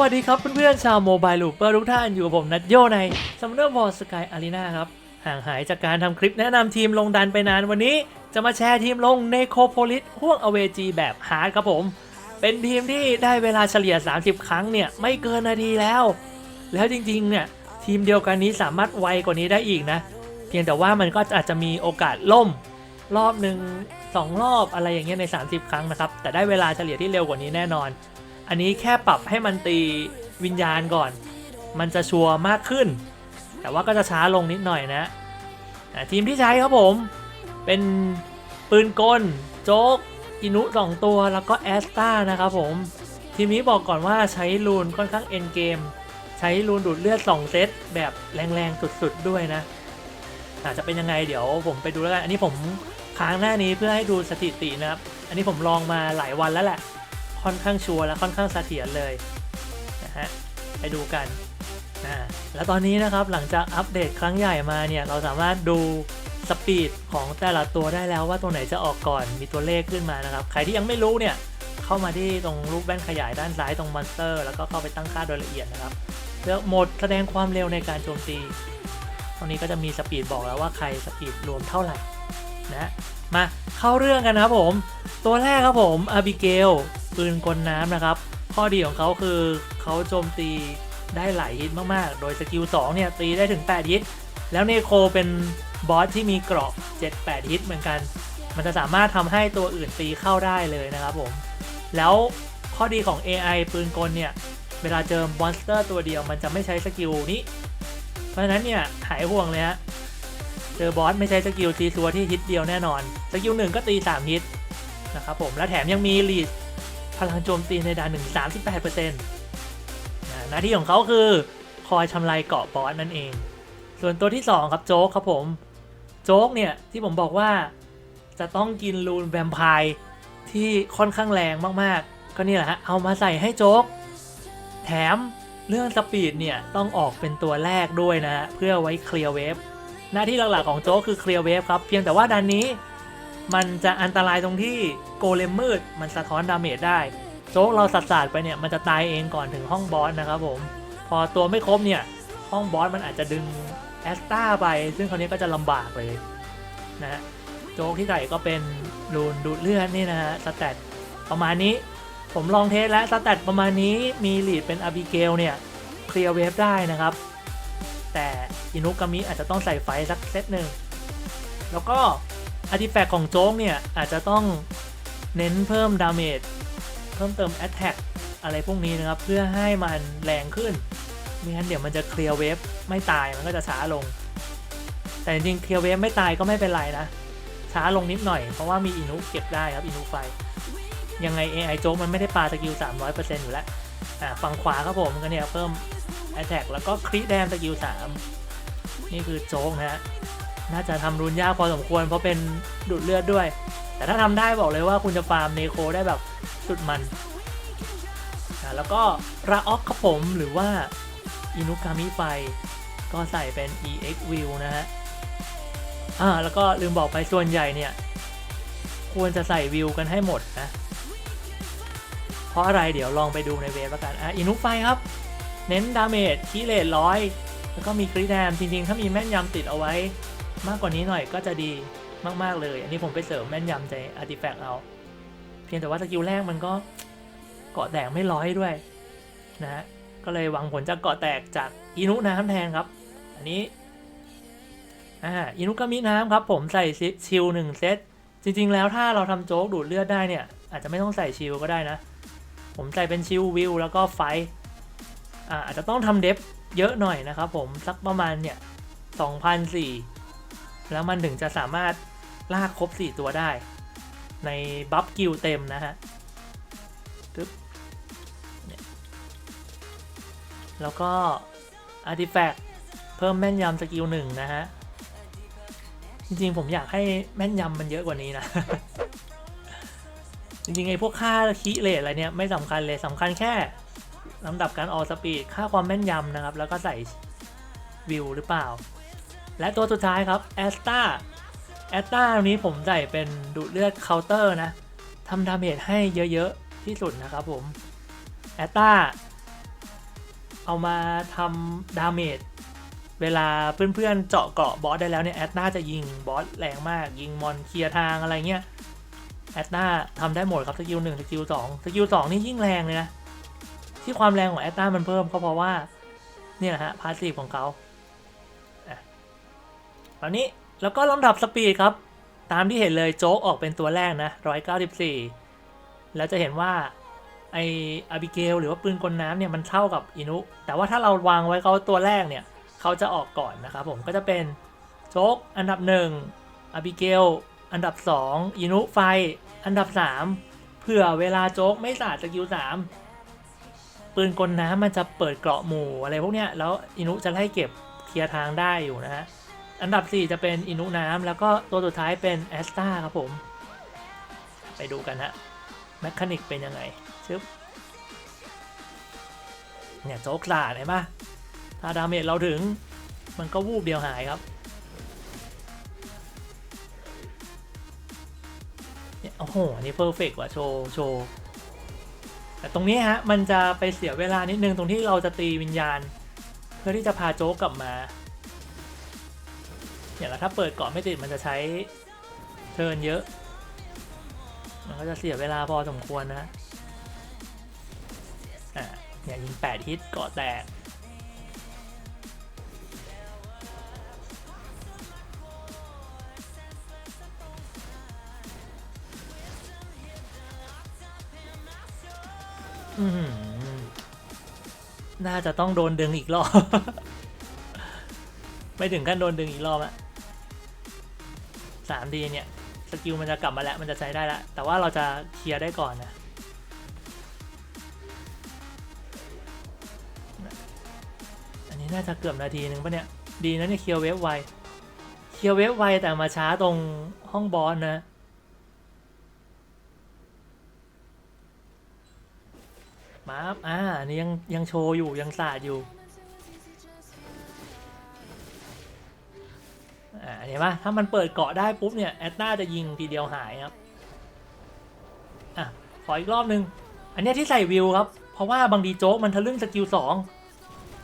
วัสดีครับเพื่อนๆชาวโมบายลูเปอร์ทุกท่านอยู่กับผมนัทโยในซัมเนอร์บอลสกายอารีนาครับ ห่างหายจากการทำคลิปแนะนำทีมลงดันไปนานวันนี้ จะมาแชร์ทีมลงในโคโพลิสห่วงอเวจีแบบฮาร์ดครับผม เป็นทีมที่ได้เวลาเฉลี่ย 30 ครั้งเนี่ย ไม่เกินนาทีแล้ว แล้วจริงๆเนี่ย ทีมเดียวกันนี้สามารถไวกว่านี้ได้อีกนะ เพียงแต่ว่ามันก็อาจจะมีโอกาสล่ม รอบหนึ่งสองรอบอะไรอย่างเงี้ยใน 30 ครั้งนะครับแต่ได้เวลาเฉลี่ยที่เร็วกว่านี้แน่นอน อันนี้แค่ปรับให้มันตีวิญญาณก่อน มันจะชัวร์มากขึ้น แต่ว่าก็จะช้าลงนิดหน่อยนะ ทีมที่ใช้ครับผม เป็นปืนกล โจ๊ก อินุสองตัวแล้วก็แอสตานะครับผม ทีมนี้บอกก่อนว่าใช้รูนค่อนข้างเอ็นเกม ใช้รูนดูดเลือด 2 เซตแบบแรงๆ สุดๆด้วยนะอาจจะเป็นยังไงเดี๋ยวผมไปดูแล้วกัน อันนี้ผมค้างหน้านี้เพื่อให้ดูสถิตินะครับ อันนี้ผมลองมาหลายวันแล้วแหละ ค่อนข้างชัวร์และค่อนข้างเสถียรเลยนะฮะไปดูกันอ่าแล้วตอนนี้นะครับหลังจากอัปเดตครั้งใหญ่มาเนี่ยเราสามารถดูสปีดของแต่ละตัวได้แล้วว่าตัวไหนจะออกก่อนมีตัวเลขขึ้นมานะครับ ใครที่ยังไม่รู้เนี่ยเข้ามาที่ตรงรูปแว่นขยายด้านซ้ายตรงมอนสเตอร์แล้วก็เข้าไปตั้งค่าโดยละเอียดนะครับเลือกโหมดแสดงความเร็วในการโจมตี ตรงนี้ก็จะมีสปีดบอกแล้วว่าใครสปีดรวมเท่าไหร่นะมาเข้าเรื่องกันนะครับผม ตัวแรกครับผมอาบิเกล ปืนกลน้ำนะครับ ข้อดีของเขาคือเขาโจมตีได้หลายฮิตมากๆ โดยสกิล2เนี่ยตีได้ถึง 8 ฮิต แล้วเนโคเป็นบอสที่มีเกราะ 7-8 ฮิตเหมือนกัน มันจะสามารถทำให้ตัวอื่นตีเข้าได้เลยนะครับผม แล้วข้อดีของ AI ปืนกลเนี่ย เวลาเจอมอนสเตอร์ตัวเดียวมันจะไม่ใช้สกิลนี้ เพราะฉะนั้นเนี่ยหายห่วงเลยฮะ เจอบอสไม่ใช้สกิลตีตัวที่ฮิตเดียวแน่นอน สกิลหนึ่งก็ตี 3 ฮิตนะครับผม และแถมยังมีลีด พลังโจมตีในด่านหนึ่ง38%นะหน้าที่ของเขาคือคอยทำลายเกาะบอสนั่นเอง ส่วนตัวที่2ครับโจ๊กครับผม โจ๊กเนี่ยที่ผมบอกว่าจะต้องกินรูนแวมไพร์ที่ค่อนข้างแรงมากๆ ก็นี่แหละฮะเอามาใส่ให้โจ๊ก แถมเรื่องสปีดเนี่ยต้องออกเป็นตัวแรกด้วยนะฮะเพื่อไว้เคลียร์เวฟหน้าที่หลักๆของโจ๊กคือเคลียร์เวฟครับ เพียงแต่ว่าด้านนี้ มันจะอันตรายตรงที่โกเลมมืดมันสะท้อนดาเมจได้โจ๊กเราสัดสาดไปเนี่ยมันจะตายเองก่อนถึงห้องบอสนะครับผม พอตัวไม่ครบเนี่ย ห้องบอสมันอาจจะดึงแอสตาไป ซึ่งคราวนี้ก็จะลำบากเลยนะฮะโจ๊กที่ใส่ก็เป็นรูนดูดเลือดนี่นะฮะสแตทประมาณนี้ผมลองเทสแล้วสแตทประมาณนี้มีลีดเป็นอาบิเกลเนี่ยเคลียร์เวฟได้นะครับ แต่อินุกามิอาจจะต้องใส่ไฟสักเซตหนึ่งแล้วก็ อาร์ติแฟกต์ของโจ๊กเนี่ย อาจจะต้องเน้นเพิ่มดาเมจเพิ่มเติมแอตแทกอะไรพวกนี้นะครับ เพื่อให้มันแรงขึ้นไม่งั้นเดี๋ยวมันจะเคลียร์เวฟไม่ตายมันก็จะช้าลง แต่จริงเคลียร์เวฟไม่ตายก็ไม่เป็นไรนะ ช้าลงนิดหน่อยเพราะว่ามีอินุเก็บได้ครับอินุไฟ ยังไง AI โจ๊กมันไม่ได้ปาสกิล 300%อยู่แล้วอ่าฝั่งขวาครับผมก็เนี่ยเพิ่ม Attack แล้วก็คริแดมสกิล3นี่คือโจ๊กนะฮะ น่าจะทำรุนยากพอสมควร เพราะเป็นดูดเลือดด้วย แต่ถ้าทำได้บอกเลยว่าคุณจะฟาร์มเนโคได้แบบสุดมันอ่าแล้วก็ราออกครับผมหรือว่าอินุกามิไฟ ก็ใส่เป็น EX View นะฮะอ่าแล้วก็ลืมบอกไปส่วนใหญ่เนี่ย ควรจะใส่วิวกันให้หมดนะ เพราะอะไรเดี๋ยวลองไปดูในเว็บแล้วกันอะอินุไฟครับ เน้นดาเมจคีเลตร้อยแล้วก็มีคริแดมจริงๆ ถ้ามีแม่นยำติดเอาไว้ มากกว่านี้หน่อยก็จะดีมากๆเลย อันนี้ผมไปเสริมแม่นยำใจอาร์ติแฟกต์เอา เพียงแต่ว่าสกิลแรกมันก็เกาะแตกไม่ร้อยด้วยนะฮะก็เลยหวังผลจากเกาะแตกจากอินุน้ำแทนครับ อันนี้อ่าอินุก็มีน้ำครับ ผมใส่ชิลหนึ่งเซตจริง ๆ แล้วถ้าเราทำโจ๊กดูดเลือดได้เนี่ย อาจจะไม่ต้องใส่ชิลก็ได้นะ ผมใส่เป็นชิลวิวแล้วก็ไฟอ่าอาจจะต้องทำเดฟเยอะหน่อยนะครับผมสักประมาณเนี่ย2,004 แล้วมันถึงจะสามารถลากครบ 4 ตัวได้ ในบัฟกิลเต็มนะฮะปึ๊บแล้วก็อาร์ติแฟกเพิ่มแม่นยำสกิลหนึ่งนะฮะ จริงๆผมอยากให้แม่นยำมันเยอะกว่านี้นะ จริงๆไอ้พวกค่าคีเลทอะไรเนี่ยไม่สำคัญเลยสำคัญแค่ลำดับการออสปีดค่าความแม่นยำนะครับ แล้วก็ใส่วิวหรือเปล่า และตัวสุดท้ายครับแอสตาแอสตาตรงนี้ผมใส่เป็นดูดเลือดเคาน์เตอร์นะทำดาเมจให้เยอะๆ ที่สุดนะครับผมแอสตาเอามาทำดาเมจเวลาเพื่อนๆเจาะเกราะบอสได้แล้วเนี่ยแอดนาจะยิงบอสแรงมาก ยิงมอนเคลียร์ทางอะไรเงี้ยแอดนาทำได้หมดครับสกิลหนึ่งสกิลสองสกิลสองนี่ยิ่งแรงเลยนะที่ความแรงของแอดนามันเพิ่มก็เพราะว่าเนี่ยนะฮะพาสซีฟของเขา ตอนนี้แล้วก็ลำดับสปีดครับ ตามที่เห็นเลยโจ๊กออกเป็นตัวแรกนะ 194 แล้วจะเห็นว่าไออาบิเกลหรือว่าปืนกลน้ำเนี่ยมันเท่ากับอินุ แต่ว่าถ้าเราวางไว้เขาตัวแรกเนี่ยเขาจะออกก่อนนะครับผมก็จะเป็นโจ๊กอันดับ1อาบิเกลอันดับ 2 อินุไฟ อันดับ 3 เผื่อเวลาโจ๊กไม่สาดสกิล3ปืนกลน้ำมันจะเปิดเกราะหมู่อะไรพวกเนี้ยแล้วอินุจะไล่เก็บเคลียร์ทางได้อยู่นะฮะ อันดับ 4 จะเป็นอินุน้ำแล้วก็ตัวสุดท้ายเป็นแอสตาครับผม ไปดูกันฮะแมคานิกเป็นยังไงชึบเนี่ยโจ๊กสาดเห็นปะถ้าดาเมจเราถึงมันก็วูบเดียวหายครับเนี่ยโอ้โห อันนี่เพอร์เฟกว่ะ โชว์ โชว์ แต่ตรงนี้ฮะ มันจะไปเสียเวลานิดนึง ตรงที่เราจะตีวิญญาณ เพื่อที่จะพาโจ๊กกลับมา อย่างถ้าเปิดเกาะไม่ติดมันจะใช้เทินเยอะ มันก็จะเสียเวลาพอสมควรนะอะเนี่ยยิง 8 ฮิตเกาะแตกอืมน่าจะต้องโดนดึงอีกรอบ ไม่ถึงขั้นโดนดึงอีกรอบอะ สามดีเนี่ยสกิลมันจะกลับมาแล้วมันจะใช้ได้แล้วแต่ว่าเราจะเคลียร์ได้ก่อนนะอันนี้น่าจะเกือบนาทีหนึ่งปะเนี่ยดีนะเนี่ยเคลียร์เวฟไวเคลียร์เวฟไวแต่มาช้าตรงห้องบอสนะมารับอ่าอันนี้ยังยังโชว์อยู่ยังสาดอยู่ เห็นปะถ้ามันเปิดเกาะได้ปุ๊บเนี่ยแอตนาจะยิงทีเดียวหายครับอะขออีกรอบนึง อันนี้ที่ใส่วิวครับ เพราะว่าบางดีโจ๊กมันทะลึ่งสกิลสอง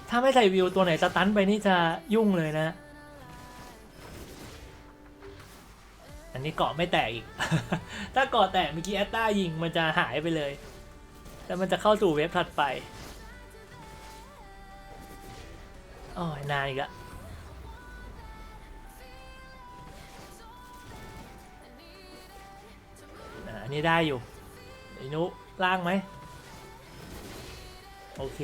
ถ้าไม่ใส่วิวตัวไหนสตันไปนี่จะยุ่งเลยนะ อันนี้เกาะไม่แตกอีก ถ้าเกาะแตกเมื่อกี้แอตตายิงมันจะหายไปเลยแต่มันจะเข้าสู่เวฟถัดไป โอ้ยนานอีกอะ นนี้ได้อยู่ไอ้นุล่างไหมโอเค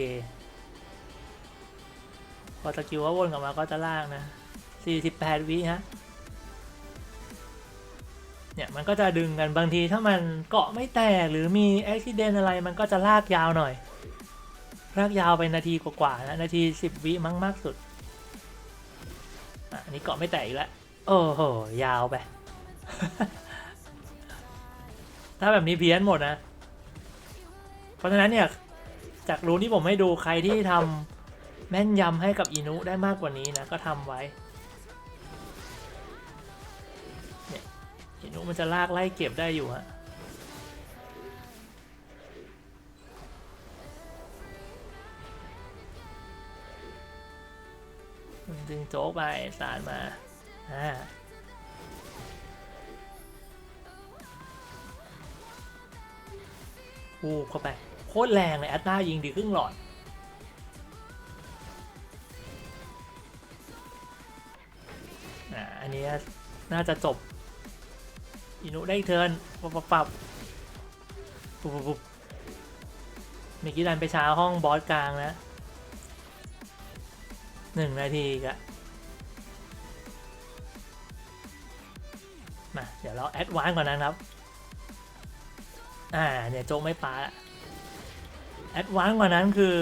พอสกิลว่าวนกลับมาก็จะล่างนะ 48 วิฮะ เนี่ยมันก็จะดึงกันบางทีถ้ามันเกาะไม่แตกหรือมีอุบิเหตุอะไรมันก็จะลากยาวหน่อย ลากยาวไปนาทีกว่าๆนะนาที 10 วิมั้งมากสุด อะอันนี้เกาะไม่แตกอีกแล้ว โอ้โห ยาวไป ถ้าแบบนี้เพี้ยนหมดนะ เพราะฉะนั้นเนี่ย จากรู้ที่ผมให้ดูใครที่ทำแม่นยำให้กับอินุได้มากกว่านี้นะ ก็ทำไว้เนี่ยอินุมันจะลากไล่เก็บได้อยู่ฮะดึงโจ๊กไปสารมาอ่า ปูเข้าไป โคตรแรงเลยแอตตายิงดีครึ่งหลอด อันนี้น่าจะจบ อินุได้เทิร์นปับปับปับปุ๊บปุ๊บปุ๊บเมื่อกี้ดันไปช้าห้องบอสกลางนะหนึ่งนาทีกะมาเดี๋ยวเราแอดวานซ์กว่านั้นครับ อ่าเนี่ยโจกไม่ปาละแอดวานซ์กว่านั้นคือ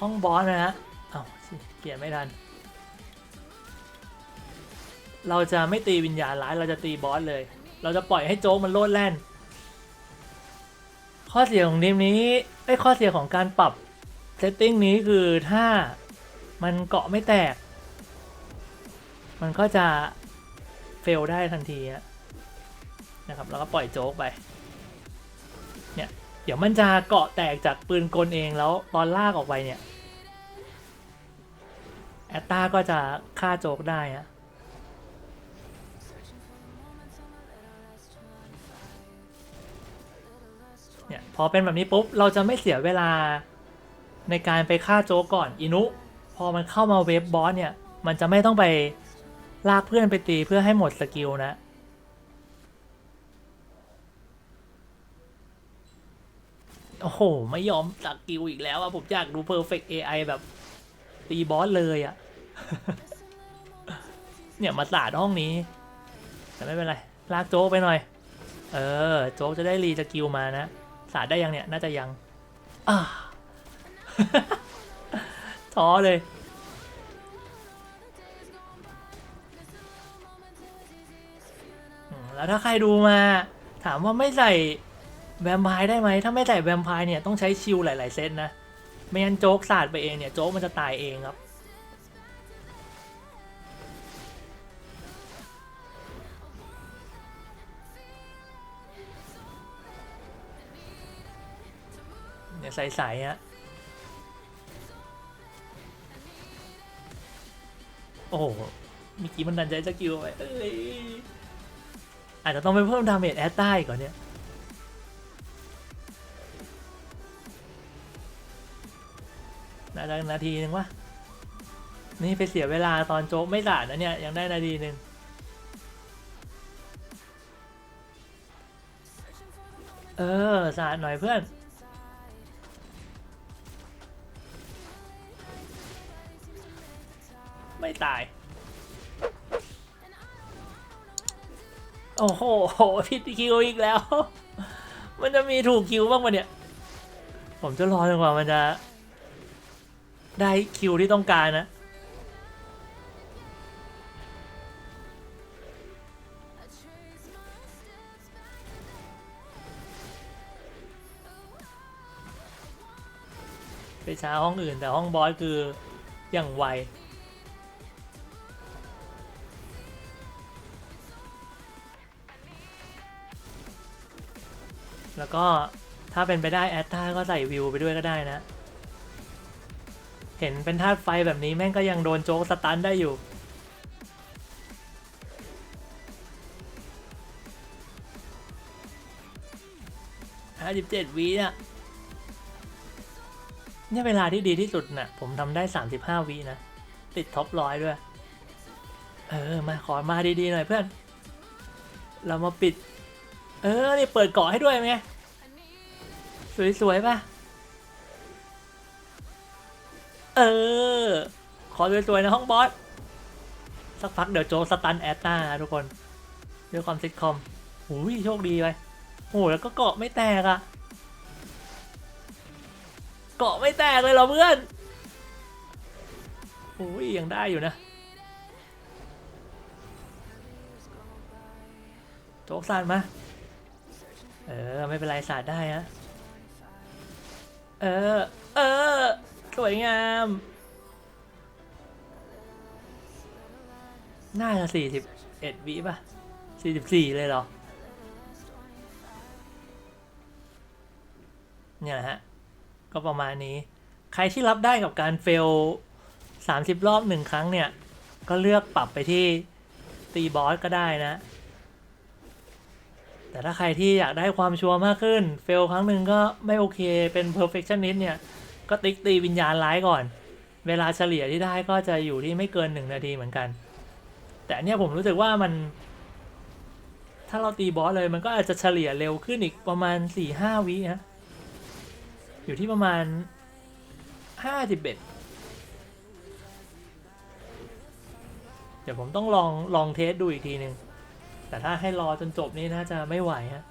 ห้องบอสนะฮะเอ้าเปลี่ยนไม่ทัน เราจะไม่ตีวิญญาณร้ายเราจะตีบอสเลย เราจะปล่อยให้โจ๊กมันโลดแล่น ข้อเสียของทีมนี้ไอ้ข้อเสียของการปรับเซตติ้งนี้คือถ้ามันเกาะไม่แตก มันก็จะเฟลได้ทันทีนะครับ แล้วก็ปล่อยโจ๊กไป เนี่ยเดี๋ยวมันจะเกาะแตกจากปืนกลเองแล้วตอนลากออกไปเนี่ย แอตตาก็จะฆ่าโจกได้อะเนี่ยพอเป็นแบบนี้ปุ๊บ เราจะไม่เสียเวลาในการไปฆ่าโจกก่อนอินุ พอมันเข้ามาเวฟบอสเนี่ย มันจะไม่ต้องไปลากเพื่อนไปตีเพื่อให้หมดสกิลนะ โอ้โห ไม่ยอมสกิลอีกแล้วอะผมอยากดู Perfect AI แบบ ตีบอสเลยอะเนี่ยมาสาดห้องนี้ แต่ไม่เป็นไร ลากโจ๊กไปหน่อย เออ โจ๊กจะได้รีสกิลมานะ สาดได้ยังเนี่ย น่าจะยังอ่าท้อเลย แล้วถ้าใครดูมา ถามว่าไม่ใส่ แวมไพร์ได้ไหมถ้าไม่ใส่แวมไพร์เนี่ยต้องใช้ชิลหลาย ๆ เซตนะ ไม่งั้นโจ๊กสาดไปเองเนี่ยโจ๊กมันจะตายเองครับ เนี่ยใสๆฮะโอ้โหเมื่อกี้มันดันใจสกิลไปเอ้ยอาจจะต้องไปเพิ่มดาเมจแอตใต้ก่อนเนี่ย นาจะนาทีหนึ่งวะนี่ไปเสียเวลาตอนโจ๊กไม่สาดนะเนี่ยยังได้นาทีหนึ่งเออสาดหน่อยเพื่อน ไม่ตาย โอ้โหผิดคิวอีกแล้ว มันจะมีถูกคิวบ้างปะเนี่ย ผมจะรอจนกว่ามันจะ ได้คิวที่ต้องการนะ ไปช้าห้องอื่นแต่ห้องบอสคืออย่างไวแล้วก็ถ้าเป็นไปได้แอดท่าก็ใส่วิวไปด้วยก็ได้นะ ห็นเป็นธาตุไฟแบบนี้แม่งก็ยังโดนโจ๊กสตันได้อยู่ ห้าสิบเจ็ดวิอะเนี่ยเวลาที่ดีที่สุดน่ะ ผมทำได้สามสิบห้าวินะ ติดท็อปร้อยด้วย เออ มาขอมาดีๆหน่อยเพื่อน เรามาปิด เออ นี่เปิดเกาะให้ด้วยไหม สวยๆป่ะ เออ ขอสวยๆนะห้องบอส สักพักเดี๋ยวโจสตันแอตตานะทุกคนด้วยความซิทคอมหูยโชคดีไปโอ้โหแล้วก็เกาะไม่แตกอะเกาะไม่แตกเลยเหรอเพื่อนโอ้ยยังได้อยู่นะ โจ๊กสาดมา เออ ไม่เป็นไรสาดได้ฮะ เออ เออ สวยงาม น่าจะสี่สิบเอ็ดวิป่ะสี่สิบสี่เลยเหรอ เนี่ยฮะ ก็ประมาณนี้ ใครที่รับได้กับการเฟลสามสิบรอบหนึ่งครั้งเนี่ย ก็เลือกปรับไปที่ตีบอสก็ได้นะ แต่ถ้าใครที่อยากได้ความชัวร์มากขึ้น เฟลครั้งหนึ่งก็ไม่โอเค เป็น perfectionist เนี่ย ก็ติ๊กตีวิญญาณร้ายก่อน เวลาเฉลี่ยที่ได้ก็จะอยู่ที่ไม่เกินหนึ่งนาทีเหมือนกัน แต่เนี่ยผมรู้สึกว่ามัน ถ้าเราตีบอสเลยมันก็อาจจะเฉลี่ยเร็วขึ้นอีกประมาณสี่ห้าวิฮะอยู่ที่ประมาณห้าสิบเอ็ดเดี๋ยวผมต้องลองลองเทสดูอีกทีหนึ่งแต่ถ้าให้รอจนจบนี่น่าจะไม่ไหวฮะ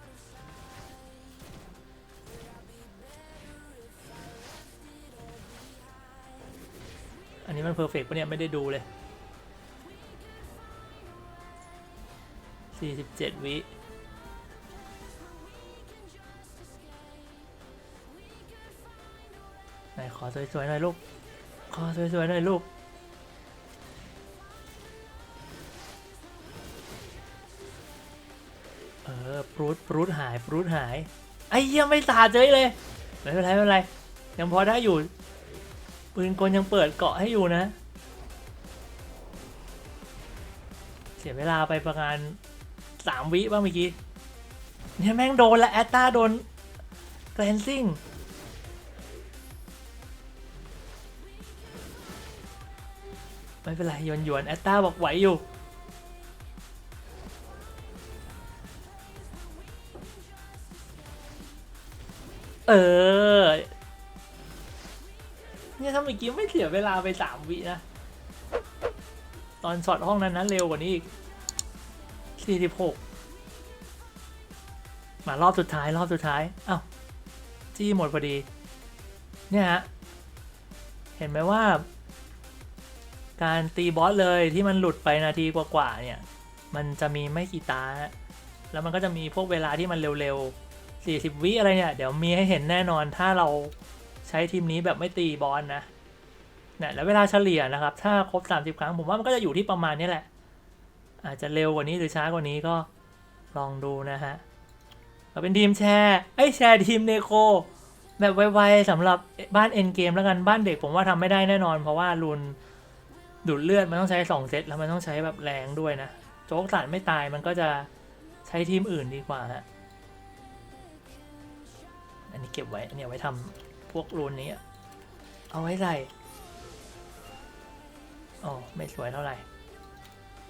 นนี้มันเพอร์เฟกต์ปะเนี่ย ไม่ได้ดูเลย 47 วิไหนขอสวยๆหน่อยลูก ขอสวยๆหน่อยลูก เออปรูดปรูดหายปรูดหาย ไอ้เหี้ยังไม่สาดเฉยเลย ไม่เป็นไรไม่เป็นไร ยังพอได้อยู่ ปืนกลยังเปิดเกาะให้อยู่นะ เสียเวลาไปประมาณสามวิบ้างเมื่อกี้ เนี่ยแม่งโดนและแอตตาโดนแกรนซิ่งไม่เป็นไรยวนยวนแอตตาบอกไหวอยู่ เออ เนี่ยถ้าเมื่อกี้ไม่เสียเวลาไปสามวินะ ตอนสอดห้องนั้นนะเร็วกว่านี้อีกสี่สิบหกมารอบสุดท้ายรอบสุดท้ายเอ้าจี้หมดพอดี เนี่ยฮะ เห็นไหมว่า การตีบอสเลยที่มันหลุดไปนาทีกว่าๆเนี่ย มันจะมีไม่กี่ตา แล้วมันก็จะมีพวกเวลาที่มันเร็วๆ40 วิอะไรเนี่ย เดี๋ยวมีให้เห็นแน่นอนถ้าเรา ช้ทีมนี้แบบไม่ตีบอสนะเนี่ยแล้วเวลาเฉลี่ยนะครับ ถ้าครบ 30 ครั้งผมว่ามันก็จะอยู่ที่ประมาณนี้แหละ อาจจะเร็วกว่านี้หรือช้ากว่านี้ก็ลองดูนะฮะเราเป็นทีมแชร์ไอ้แชร์ทีมเนโคแบบไวๆสำหรับบ้านเอ็นเกมแล้วกันบ้านเด็กผมว่าทำไม่ได้แน่นอน เพราะว่ารุนดูดเลือดมันต้องใช้สองเซตแล้วมันต้องใช้แบบแรงด้วยนะ โจ๊กสันไม่ตายมันก็จะใช้ทีมอื่นดีกว่าฮะอันนี้เก็บไว้อันนี้เอาไว้ทำ พวกรูนนี้ เอาไว้ใส่อ๋อไม่สวยเท่าไหร่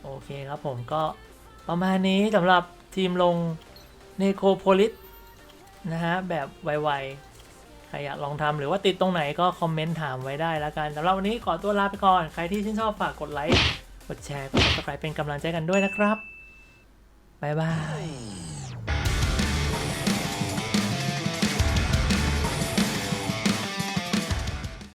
โอเคครับผมก็ประมาณนี้สำหรับทีมลงเนโคโพลิสนะฮะ แบบไวๆ ใครอยากลองทำหรือว่าติดตรงไหนก็คอมเมนต์ถามไว้ได้แล้วกันสำหรับวันนี้ขอตัวลาไปก่อน ใครที่ชื่นชอบฝากกดไลค์ กดแชร์ กด subscribe เป็นกำลังใจกันด้วยนะครับ บ๊ายบาย